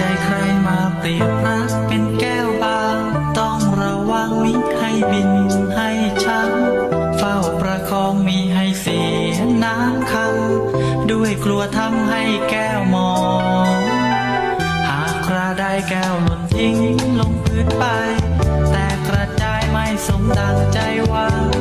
ใจใครมาเปรียบรักเป็นแก้วบาต้องระวังมิให้บินให้ช้ำเฝ้าประคองมีให้เสียน้ำคำด้วยกลัวทำให้แก้วมอง หากคราได้แก้วหล่นทิ้งลงพื้นไป แต่กระจายไม่สมดังใจหวัง